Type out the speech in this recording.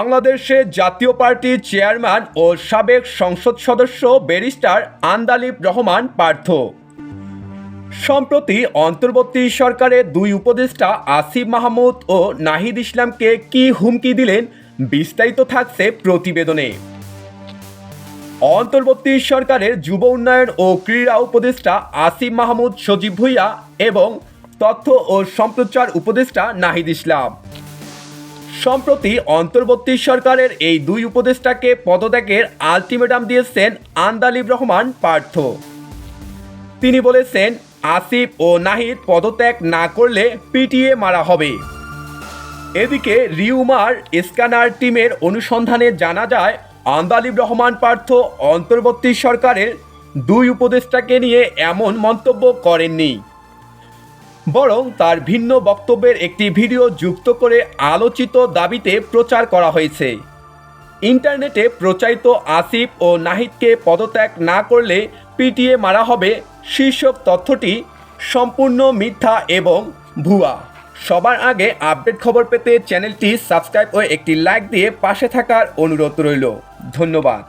বাংলাদেশে জাতীয় পার্টির চেয়ারম্যান ও সাবেক সংসদ সদস্য ব্যারিস্টার আন্দালিব রহমান পার্থ। সম্প্রতি অন্তর্বর্তী সরকারের দুই উপদেষ্টা আসিফ মাহমুদ ও নাহিদ ইসলামকে কি হুমকি দিলেন বিস্তারিত থাকছে প্রতিবেদনে। অন্তর্বর্তী সরকারের যুব উন্নয়ন ও ক্রীড়া উপদেষ্টা আসিফ মাহমুদ সজীব ভুইয়া এবং তথ্য ও সম্প্রচার উপদেষ্টা নাহিদ ইসলাম। সম্প্রতি অন্তর্বর্তী সরকারের এই দুই উপদেষ্টাকে পদত্যাগের আলটিমেটাম দিয়েছেন আন্দালিব রহমান পার্থ। তিনি বলেছেন, আসিফ ও নাহিদ পদত্যাগ না করলে পিটিএ মারা হবে। এদিকে রিউমার স্ক্যানার টিমের অনুসন্ধানে জানা যায়, আন্দালিব রহমান পার্থ অন্তর্বর্তী সরকারের দুই উপদেষ্টাকে নিয়ে এমন মন্তব্য করেননি। বরং তার ভিন্ন বক্তব্যের একটি ভিডিও যুক্ত করে আলোচিত দাবিতে প্রচার করা হয়েছে। ইন্টারনেটে প্রচারিত আসিফ ও নাহিদকে পদত্যাগ না করলে পিটিএ মারা হবে শীর্ষক তথ্যটি সম্পূর্ণ মিথ্যা এবং ভুয়া। সবার আগে আপডেট খবর পেতে চ্যানেলটি সাবস্ক্রাইব ও একটি লাইক দিয়ে পাশে থাকার অনুরোধ রইল। ধন্যবাদ।